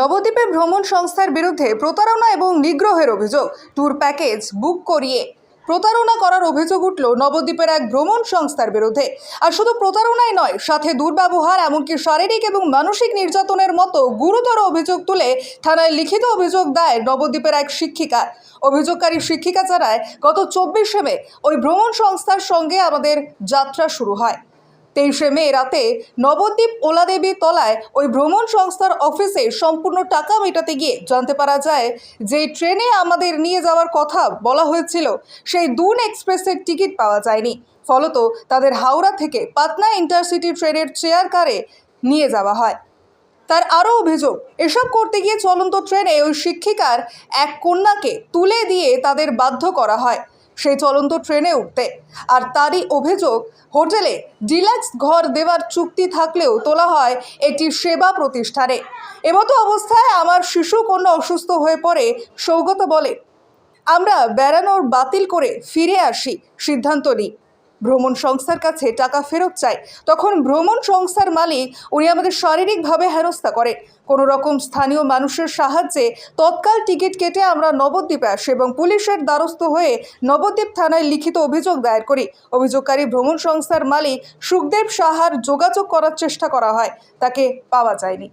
নবদ্বীপে ভ্রমণ সংস্থার বিরুদ্ধে প্রতারণা এবং নিগ্রহের অভিযোগ। ট্যুর প্যাকেজ বুক করিয়ে প্রতারণা করার অভিযোগ উঠল নবদ্বীপের এক ভ্রমণ সংস্থার বিরুদ্ধে। আর শুধু প্রতারণাই নয়, সাথে দুর্ব্যবহার, এমনকি শারীরিক এবং মানসিক নির্যাতনের মতো গুরুতর অভিযোগ তুলে থানায় লিখিত অভিযোগ দেয় নবদ্বীপের এক শিক্ষিকা। অভিযোগকারী শিক্ষিকা জানায়, গত চব্বিশে মে ওই ভ্রমণ সংস্থার সঙ্গে আমাদের যাত্রা শুরু হয়। তেইশে মে রাতে নবদ্বীপ ওলাদেবী তলায় ওই ভ্রমণ সংস্থার অফিসে সম্পূর্ণ টাকা মেটাতে গিয়ে জানতে পারা যায় যে ট্রেনে আমাদের নিয়ে যাওয়ার কথা বলা হয়েছিল, সেই দুন এক্সপ্রেসের টিকিট পাওয়া যায়নি। ফলত তাদের হাওড়া থেকে পাটনা ইন্টারসিটি ট্রেনের চেয়ার কারে নিয়ে যাওয়া হয়। তার আরও অভিযোগ, এসব করতে গিয়ে চলন্ত ট্রেনে ওই শিক্ষিকার এক কন্যাকে তুলে দিয়ে তাদের বাধ্য করা হয়। সেই চলন্ত ট্রেনে উঠতে। আর তারই অভিযোগ, হোটেলে ডিলাক্স ঘর দেওয়ার চুক্তি থাকলেও তোলা হয় একটি সেবা প্রতিষ্ঠানে। এমতো অবস্থায় আমার শিশু কোনো অসুস্থ হয়ে পড়ে, সৌগত বলে, আমরা বেড়ানোর বাতিল করে ফিরে আসি, সিদ্ধান্ত নিই। ভ্রমণ সংস্থার কাছে টাকা ফেরত চাই তখন ভ্রমণ সংস্থার মালিক উনি আমাদের শারীরিকভাবে হেনস্থা করে কোনো রকম স্থানীয় মানুষের সাহায্যে তৎকাল টিকিট কেটে আমরা নবদ্বীপে আসি এবং পুলিশের দ্বারস্থ হয়ে নবদ্বীপ থানায় লিখিত অভিযোগ দায়ের করি। অভিযোগকারী ভ্রমণ সংস্থার মালিক সুখদেব সাহার যোগাযোগ করার চেষ্টা করা হয়। তাকে পাওয়া যায়নি।